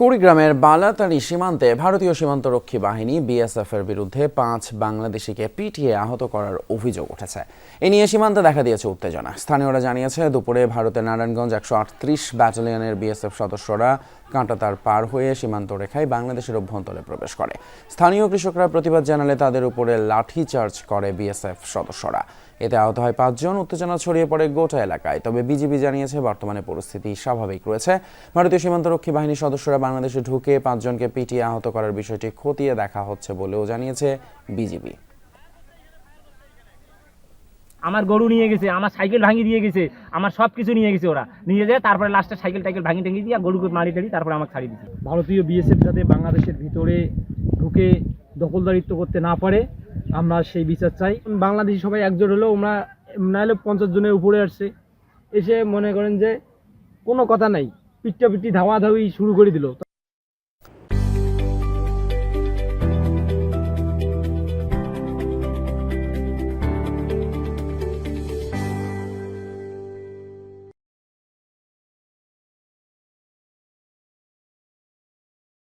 কুড়িগ্রামের বালাতারি সীমান্তে ভারতীয় সীমান্তরক্ষী বাহিনী বিএসএফ এর বিরুদ্ধে পাঁচ বাংলাদেশিকে পিটিয়ে আহত করার অভিযোগ উঠেছে। এ নিয়ে সীমান্তে দেখা দিয়েছে উত্তেজনা। স্থানীয়রা জানিয়েছে, দুপুরে ভারতের নারায়ণগঞ্জ একশো আটত্রিশ ব্যাটালিয়নের বিএসএফ সদস্যরা কাঁটাতার পার হয়ে সীমান্ত রেখায় বাংলাদেশের অভ্যন্তরে প্রবেশ করে। স্থানীয় কৃষকরা প্রতিবাদ জানালে তাদের উপরে লাঠি চার্জ করে বিএসএফ সদস্যরা। এতে আহত হয় পাঁচজন, উত্তেজনা ছড়িয়ে পড়ে গোটা এলাকায়। তবে বিজিবি জানিয়েছে, বর্তমানে পরিস্থিতি স্বাভাবিক রয়েছে। ভারতীয় সীমান্তরক্ষী বাহিনীর সদস্যরা বাংলাদেশে ঢুকে পাঁচজনকে পিটিয়ে আহত করার বিষয়টি খতিয়ে দেখা হচ্ছে বলেও জানিয়েছে বিজিবি। আমার গরু নিয়ে গেছে আমার সাইকেল ভাঙিয়ে দিয়ে গেছে আমার সব কিছু নিয়ে গেছে ওরা। নিয়ে যায় তারপরে লাস্টে সাইকেল টাইকেল ভাঙিয়ে টাঙিয়ে দিয়ে গরুকে মারি টাড়ি তারপরে আমাকে ছাড়িয়ে দিচ্ছে ভারতীয় বিএসএফ যাতে বাংলাদেশের ভিতরে ঢুকে দখলদারিত্ব করতে না পারে আমরা সেই বিচার চাই। বাংলাদেশি সবাই একজোট হলেও আমরা না নাহলে পঞ্চাশ জনের উপরে আসছে। এসে মনে করেন যে কোনো কথা নাই। পিট্টা পিচ্চি ধাওয়া ধাওয়ি শুরু করে দিল।